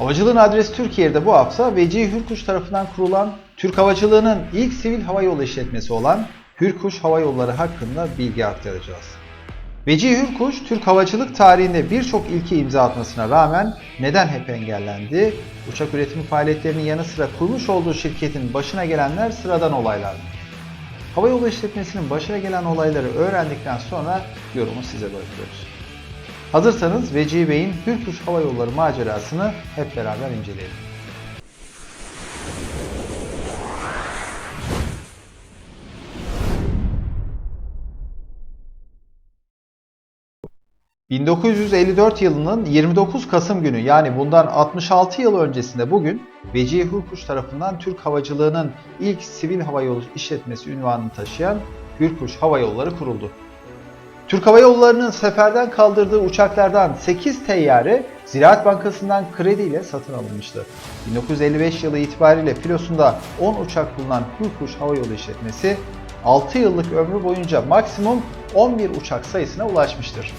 Havacılığın adresi Türkiye'de bu hafta Vecihi Hürkuş tarafından kurulan Türk havacılığının ilk sivil hava yolu işletmesi olan Hürkuş Hava Yolları hakkında bilgi aktaracağız. Vecihi Hürkuş, Türk havacılık tarihinde birçok ilke imza atmasına rağmen neden hep engellendi? Uçak üretimi faaliyetlerinin yanı sıra kurmuş olduğu şirketin başına gelenler sıradan olaylar mı? Hava yolu işletmesinin başına gelen olayları öğrendikten sonra yorumu size bırakıyoruz. Hazırsanız Vecihi Bey'in Hürkuş Hava Yolları macerasını hep beraber inceleyelim. ...1954 yılının 29 Kasım günü yani bundan 66 yıl öncesinde bugün Vecihi Hürkuş tarafından Türk havacılığının ilk sivil hava yolu işletmesi ünvanını taşıyan Hürkuş Hava Yolları kuruldu. Türk Hava Yolları'nın seferden kaldırdığı uçaklardan 8 teyyare Ziraat Bankası'ndan krediyle satın alınmıştı. 1955 yılı itibariyle filosunda 10 uçak bulunan Hürkuş Hava Yolu işletmesi 6 yıllık ömrü boyunca maksimum 11 uçak sayısına ulaşmıştır.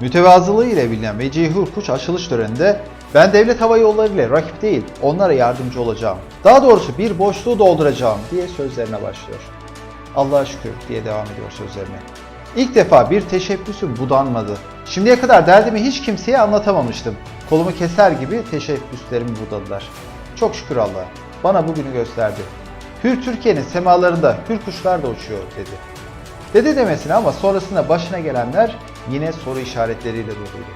Mütevazılığı ile bilinen Vecihi Hürkuş açılış töreninde ben devlet hava yolları ile rakip değil onlara yardımcı olacağım. Daha doğrusu bir boşluğu dolduracağım diye sözlerine başlıyor. Allah'a şükür diye devam ediyor sözlerine. İlk defa bir teşebbüsüm budanmadı. Şimdiye kadar derdimi hiç kimseye anlatamamıştım. Kolumu keser gibi teşebbüslerimi budadılar. Çok şükür Allah'a. Bana bugünü gösterdi. Hür Türkiye'nin semalarında hür kuşlar da uçuyor dedi. Dedi demesine ama sonrasında başına gelenler yine soru işaretleriyle doluydu.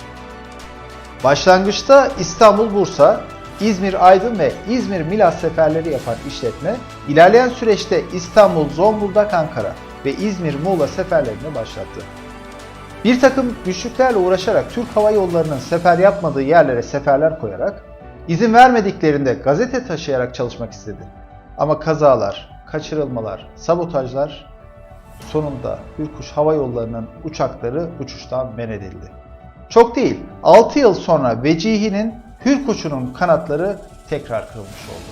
Başlangıçta İstanbul-Bursa, İzmir-Aydın ve İzmir-Milas seferleri yapan işletme, ilerleyen süreçte İstanbul-Zonguldak-Ankara ve İzmir-Muğla seferlerini başlattı. Bir takım güçlüklerle uğraşarak Türk Hava Yolları'nın sefer yapmadığı yerlere seferler koyarak, izin vermediklerinde gazete taşıyarak çalışmak istedi. Ama kazalar, kaçırılmalar, sabotajlar sonunda Hürkuş Hava Yolları'nın uçakları uçuştan men edildi. Çok değil, 6 yıl sonra Vecihi'nin Hürkuş'unun kanatları tekrar kırılmış oldu.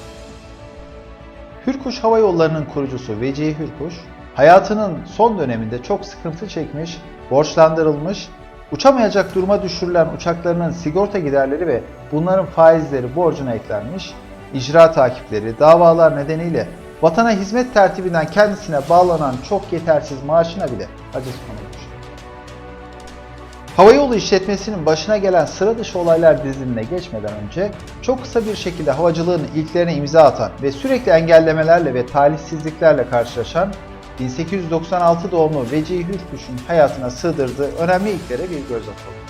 Hürkuş Hava Yolları'nın kurucusu Vecihi Hürkuş, hayatının son döneminde çok sıkıntı çekmiş, borçlandırılmış, uçamayacak duruma düşürülen uçaklarının sigorta giderleri ve bunların faizleri borcuna eklenmiş, icra takipleri, davalar nedeniyle vatana hizmet tertibinden kendisine bağlanan çok yetersiz maaşına bile aciz konulmuş. Havayolu işletmesinin başına gelen sıra dışı olaylar dizilimine geçmeden önce çok kısa bir şekilde havacılığın ilklerine imza atan ve sürekli engellemelerle ve talihsizliklerle karşılaşan 1896 doğumlu Vecihi Hürkuş'un hayatına sığdırdığı önemli ilklere bir göz atalım.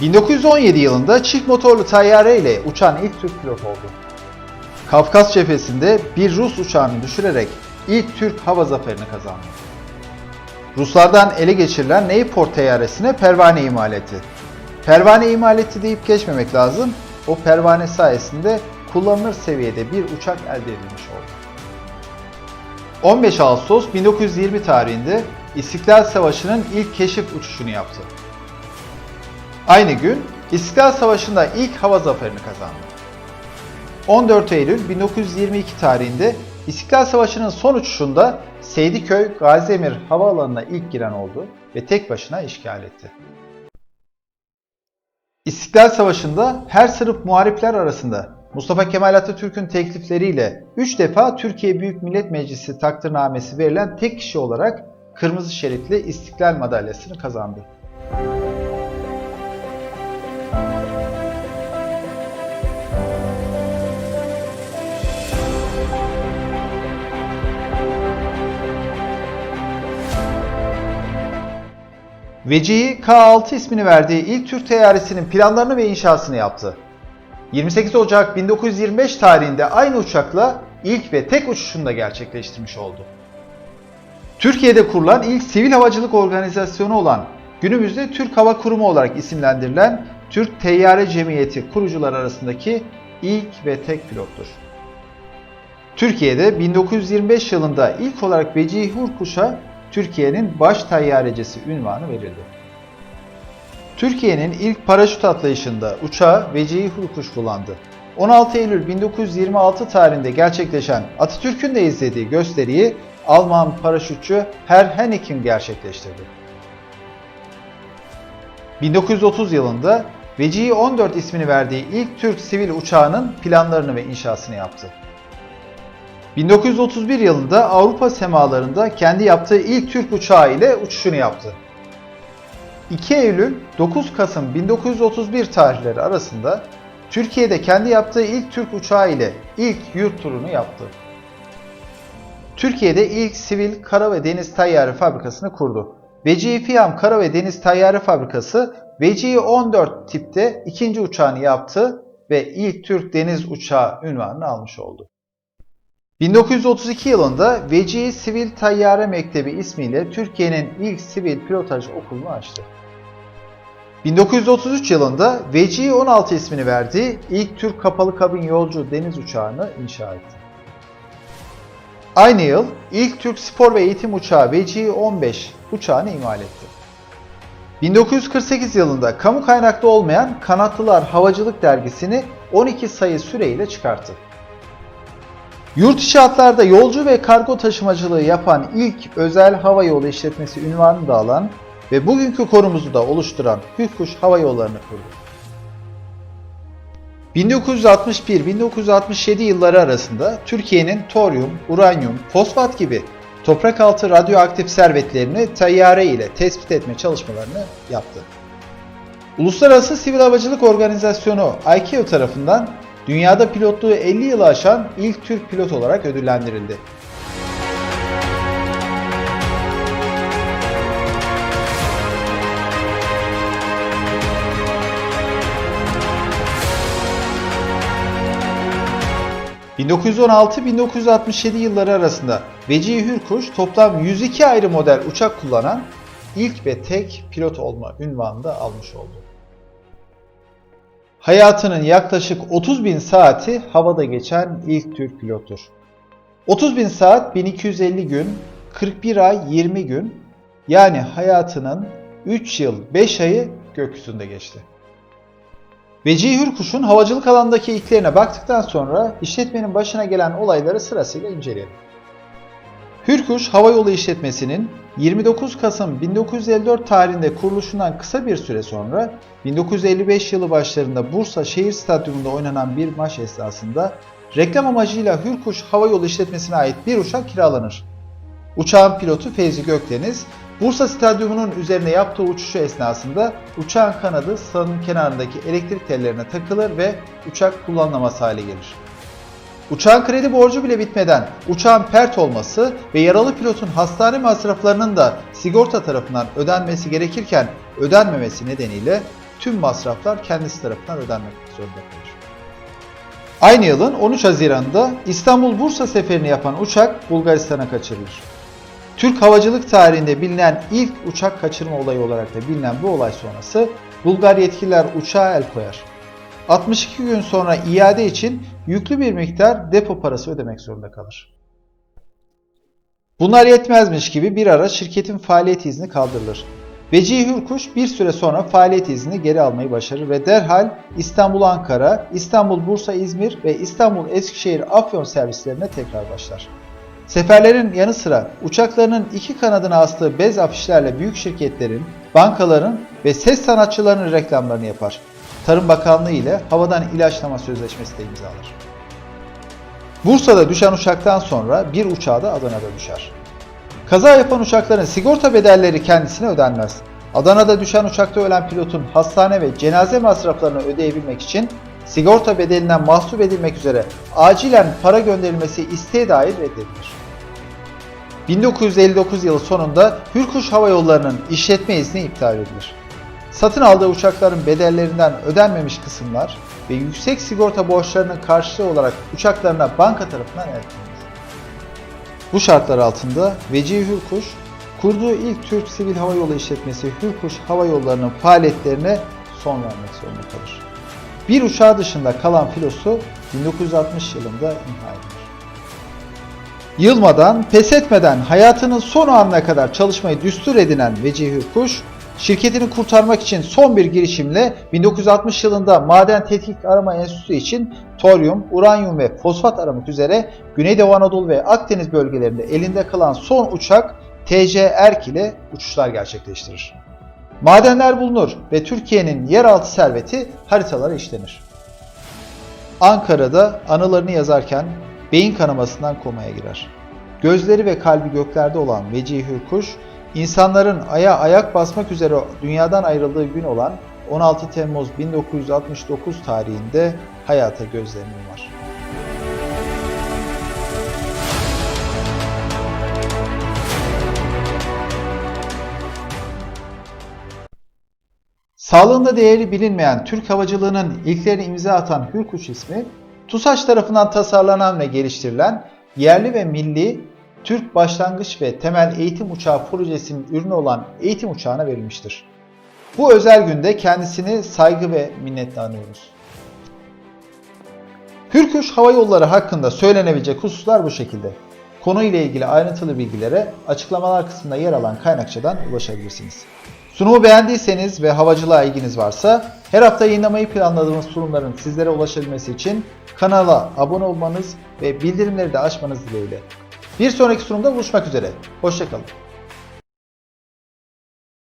1917 yılında çift motorlu tayyare ile uçan ilk Türk pilot oldu. Kafkas cephesinde bir Rus uçağını düşürerek ilk Türk hava zaferini kazandı. Ruslardan ele geçirilen Neyport teyyaresine pervane imal etti. Pervane imal etti deyip geçmemek lazım. O pervane sayesinde kullanılır seviyede bir uçak elde edilmiş oldu. 15 Ağustos 1920 tarihinde İstiklal Savaşı'nın ilk keşif uçuşunu yaptı. Aynı gün İstiklal Savaşı'nda ilk hava zaferini kazandı. 14 Eylül 1922 tarihinde İstiklal Savaşı'nın son uçuşunda Seydiköy Gaziemir Havaalanı'na ilk giren oldu ve tek başına işgal etti. İstiklal Savaşı'nda her sınıf muharipler arasında Mustafa Kemal Atatürk'ün teklifleriyle 3 defa Türkiye Büyük Millet Meclisi takdirnamesi verilen tek kişi olarak kırmızı şeritli İstiklal Madalyası'nı kazandı. Vecihi K6 ismini verdiği ilk Türk teyyaresinin planlarını ve inşasını yaptı. 28 Ocak 1925 tarihinde aynı uçakla ilk ve tek uçuşunu da gerçekleştirmiş oldu. Türkiye'de kurulan ilk sivil havacılık organizasyonu olan günümüzde Türk Hava Kurumu olarak isimlendirilen Türk Teyyare Cemiyeti kurucular arasındaki ilk ve tek pilottur. Türkiye'de 1925 yılında ilk olarak Vecihi Hurkuş'a Türkiye'nin baş tayyarecisi ünvanı verildi. Türkiye'nin ilk paraşüt atlayışında uçağı Vecihi Hurkuş kullandı. 16 Eylül 1926 tarihinde gerçekleşen Atatürk'ün de izlediği gösteriyi Alman paraşütçü Herr Henniken gerçekleştirdi. 1930 yılında Vecihi-14 ismini verdiği ilk Türk sivil uçağının planlarını ve inşasını yaptı. 1931 yılında Avrupa semalarında kendi yaptığı ilk Türk uçağı ile uçuşunu yaptı. 2 Eylül 9 Kasım 1931 tarihleri arasında Türkiye'de kendi yaptığı ilk Türk uçağı ile ilk yurt turunu yaptı. Türkiye'de ilk sivil kara ve deniz tayyare fabrikasını kurdu. Vecihi Fiyam Kara ve Deniz Tayyare Fabrikası Vecihi 14 tipte ikinci uçağını yaptı ve ilk Türk deniz uçağı ünvanını almış oldu. 1932 yılında Vecihi Sivil Tayyare Mektebi ismiyle Türkiye'nin ilk sivil pilotaj okulunu açtı. 1933 yılında Vecihi 16 ismini verdiği ilk Türk kapalı kabin yolcu deniz uçağını inşa etti. Aynı yıl ilk Türk spor ve eğitim uçağı Vecihi 15 uçağını imal etti. 1948 yılında kamu kaynaklı olmayan Kanatlılar Havacılık dergisini 12 sayı süreyle çıkarttı. Yurt içi hatlarda yolcu ve kargo taşımacılığı yapan ilk özel hava yolu işletmesi ünvanını da alan ve bugünkü konumuzu da oluşturan Hürkuş Hava Yolları'nı kurdu. 1961-1967 yılları arasında Türkiye'nin toryum, uranyum, fosfat gibi toprak altı radyoaktif servetlerini tayyare ile tespit etme çalışmalarını yaptı. Uluslararası Sivil Havacılık Organizasyonu ICAO tarafından dünyada pilotluğu 50 yılı aşan ilk Türk pilot olarak ödüllendirildi. ...1916-1967 yılları arasında Vecihi Hürkuş toplam 102 ayrı model uçak kullanan ilk ve tek pilot olma ünvanını da almış oldu. Hayatının yaklaşık 30 bin saati havada geçen ilk Türk pilottur. 30 bin saat 1250 gün, 41 ay 20 gün yani hayatının 3 yıl 5 ayı gökyüzünde geçti. Vecihi Hürkuş'un havacılık alandaki ilklerine baktıktan sonra işletmenin başına gelen olayları sırasıyla inceleyelim. Hürkuş Havayolu İşletmesi'nin 29 Kasım 1954 tarihinde kuruluşundan kısa bir süre sonra 1955 yılı başlarında Bursa Şehir Stadyumunda oynanan bir maç esnasında reklam amacıyla Hürkuş Havayolu İşletmesi'ne ait bir uçak kiralanır. Uçağın pilotu Feyzi Gökdeniz, Bursa Stadyumu'nun üzerine yaptığı uçuşu esnasında uçağın kanadı sahanın kenarındaki elektrik tellerine takılır ve uçak kullanılamaz hale gelir. Uçağın kredi borcu bile bitmeden uçağın pert olması ve yaralı pilotun hastane masraflarının da sigorta tarafından ödenmesi gerekirken ödenmemesi nedeniyle tüm masraflar kendisi tarafından ödenmek zorunda kalır. Aynı yılın 13 Haziran'da İstanbul-Bursa seferini yapan uçak Bulgaristan'a kaçırılır. Türk havacılık tarihinde bilinen ilk uçak kaçırma olayı olarak da bilinen bu olay sonrası Bulgar yetkililer uçağa el koyar. 62 gün sonra iade için yüklü bir miktar depo parası ödemek zorunda kalır. Bunlar yetmezmiş gibi bir ara şirketin faaliyet izni kaldırılır. Vecihi Hürkuş bir süre sonra faaliyet izni geri almayı başarır ve derhal İstanbul-Ankara, İstanbul-Bursa-İzmir ve İstanbul-Eskişehir-Afyon servislerine tekrar başlar. Seferlerin yanı sıra uçaklarının iki kanadına astığı bez afişlerle büyük şirketlerin, bankaların ve ses sanatçılarının reklamlarını yapar. Tarım Bakanlığı ile havadan ilaçlama sözleşmesi de imzalar. Bursa'da düşen uçaktan sonra bir uçağı da Adana'da düşer. Kaza yapan uçakların sigorta bedelleri kendisine ödenmez. Adana'da düşen uçakta ölen pilotun hastane ve cenaze masraflarını ödeyebilmek için sigorta bedelinden mahsup edilmek üzere acilen para gönderilmesi isteğe dair reddedilir. 1959 yılı sonunda Hürkuş Hava Yolları'nın işletme izni iptal edilir. Satın aldığı uçakların bedellerinden ödenmemiş kısımlar ve yüksek sigorta borçlarının karşılığı olarak uçaklarına banka tarafından el konulur. Bu şartlar altında Vecihi Hürkuş, kurduğu ilk Türk Sivil Hava Yolu işletmesi Hürkuş Hava Yolları'nın faaliyetlerine son vermek zorunda kalır. Bir uçağı dışında kalan filosu 1960 yılında imha edilir. Yılmadan, pes etmeden hayatının son anına kadar çalışmayı düstur edinen Vecihi Hürkuş, şirketini kurtarmak için son bir girişimle 1960 yılında Maden Tetkik Arama Enstitüsü için toryum, uranyum ve fosfat aramak üzere Güneydoğu Anadolu ve Akdeniz bölgelerinde elinde kalan son uçak TC Erk ile uçuşlar gerçekleştirir. Madenler bulunur ve Türkiye'nin yeraltı serveti haritalara işlenir. Ankara'da anılarını yazarken beyin kanamasından komaya girer. Gözleri ve kalbi göklerde olan Vecihi Hürkuş, insanların aya ayak basmak üzere dünyadan ayrıldığı gün olan 16 Temmuz 1969 tarihinde hayata gözlerini yumar. Sağlığında değeri bilinmeyen Türk havacılığının ilklerini imza atan Hürkuş ismi, TUSAŞ tarafından tasarlanan ve geliştirilen yerli ve milli Türk başlangıç ve temel eğitim uçağı projesinin ürünü olan eğitim uçağına verilmiştir. Bu özel günde kendisini saygı ve minnetle anıyoruz. Hürkuş Hava Yolları hakkında söylenebilecek hususlar bu şekilde. Konuyla ilgili ayrıntılı bilgilere açıklamalar kısmında yer alan kaynakçadan ulaşabilirsiniz. Sunumu beğendiyseniz ve havacılığa ilginiz varsa her hafta yayınlamayı planladığımız sunumların sizlere ulaşabilmesi için kanala abone olmanız ve bildirimleri de açmanız dileğiyle. Bir sonraki sunumda buluşmak üzere. Hoşçakalın.